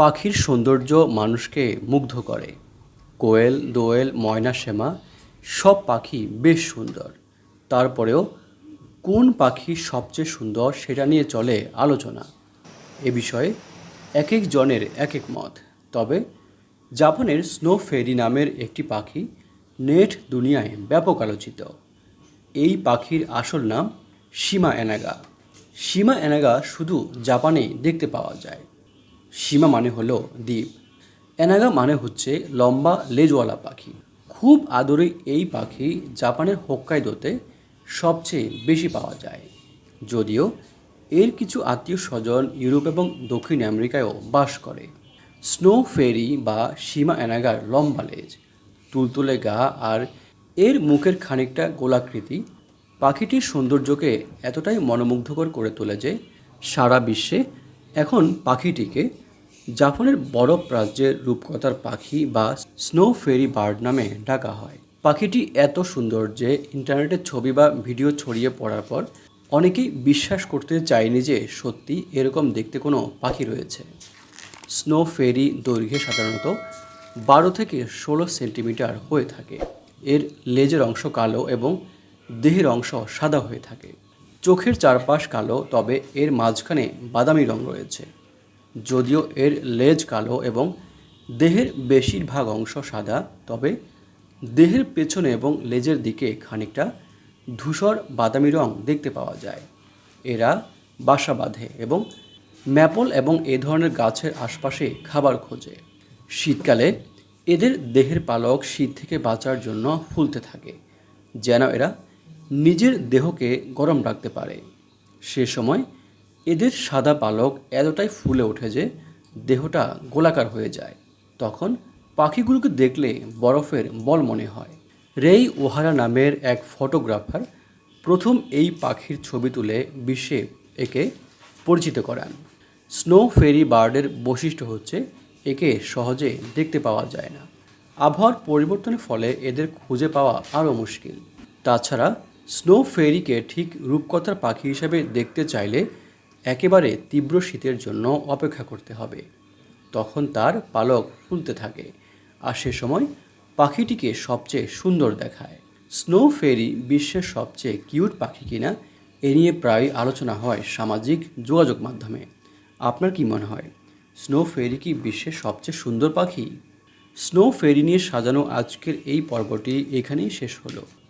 পাখির সৌন্দর্য মানুষকে মুগ্ধ করে। কোয়েল, দোয়েল, ময়না, শ্যামা, সব পাখি বেশ সুন্দর। তারপরেও কোন পাখি সবচেয়ে সুন্দর সেটা নিয়ে চলে আলোচনা। এ বিষয়ে এক এক জনের এক এক মত। তবে জাপানের স্নো ফেরি নামের একটি পাখি নেট দুনিয়ায় ব্যাপক আলোচিত। এই পাখির আসল নাম সীমা এনাগা। সীমা এনাগা শুধু জাপানেই দেখতে পাওয়া যায়। সীমা মানে হলো দ্বীপ। এনাগা মানে হচ্ছে লম্বা লেজওয়ালা পাখি। খুব আদরে এই পাখি জাপানের হোক্কাইদোতে সবচেয়ে বেশি পাওয়া যায়। যদিও এর কিছু আত্মীয় স্বজন ইউরোপ এবং দক্ষিণ আমেরিকায়ও বাস করে। স্নো ফেরি বা সীমা এনাগার লম্বা লেজ, তুলতুলে গা আর এর মুখের খানিকটা গোলাকৃতি পাখিটির সৌন্দর্যকে এতটাই মনোমুগ্ধকর করে তোলে যে সারা বিশ্বে এখন পাখিটিকে জাপানের বরফ রাজ্যের রূপকথার পাখি বা স্নো ফেরি বার্ড নামে ডাকা হয়। পাখিটি এত সুন্দর যে ইন্টারনেটে ছবি বা ভিডিও ছড়িয়ে পড়ার পর অনেকেই বিশ্বাস করতে চায়নি যে সত্যি এরকম দেখতে কোনো পাখি রয়েছে। স্নো ফেরি দৈর্ঘ্যে সাধারণত বারো থেকে ষোলো সেন্টিমিটার হয়ে থাকে। এর লেজের অংশ কালো এবং দেহের অংশ সাদা হয়ে থাকে। চোখের চারপাশ কালো, তবে এর মাঝখানে বাদামি রং রয়েছে। যদিও এর লেজ কালো এবং দেহের বেশিরভাগ অংশ সাদা, তবে দেহের পেছনে এবং লেজের দিকে খানিকটা ধূসর বাদামি রং দেখতে পাওয়া যায়। এরা বাসা বাঁধে এবং ম্যাপল এবং এ ধরনের গাছের আশপাশে খাবার খোঁজে। শীতকালে এদের দেহের পালক শীত থেকে বাঁচার জন্য ফুলতে থাকে, যেন এরা নিজের দেহকে গরম রাখতে পারে। সে সময় এদের সাদা পালক এতটাই ফুলে ওঠে যে দেহটা গোলাকার হয়ে যায়। তখন পাখিগুলোকে দেখলে বরফের বল মনে হয়। রেই ওহারা নামের এক ফটোগ্রাফার প্রথম এই পাখির ছবি তুলে বিশ্বে একে পরিচিত করান। স্নো ফেরি বার্ডের বৈশিষ্ট্য হচ্ছে একে সহজে দেখতে পাওয়া যায় না। আবহাওয়ার পরিবর্তনের ফলে এদের খুঁজে পাওয়া আরও মুশকিল। তাছাড়া স্নো ফেরিকে ঠিক রূপকথার পাখি হিসেবে দেখতে চাইলে একেবারে তীব্র শীতের জন্য অপেক্ষা করতে হবে। তখন তার পালক ফুলতে থাকে আর সে সময় পাখিটিকে সবচেয়ে সুন্দর দেখায়। স্নো ফেরি বিশ্বের সবচেয়ে কিউট পাখি কিনা এ নিয়ে প্রায় আলোচনা হয় সামাজিক যোগাযোগ মাধ্যমে। আপনার কি মনে হয়, স্নো ফেরি কি বিশ্বের সবচেয়ে সুন্দর পাখি? স্নো ফেরি নিয়ে সাজানো আজকের এই পর্বটি এখানেই শেষ হলো।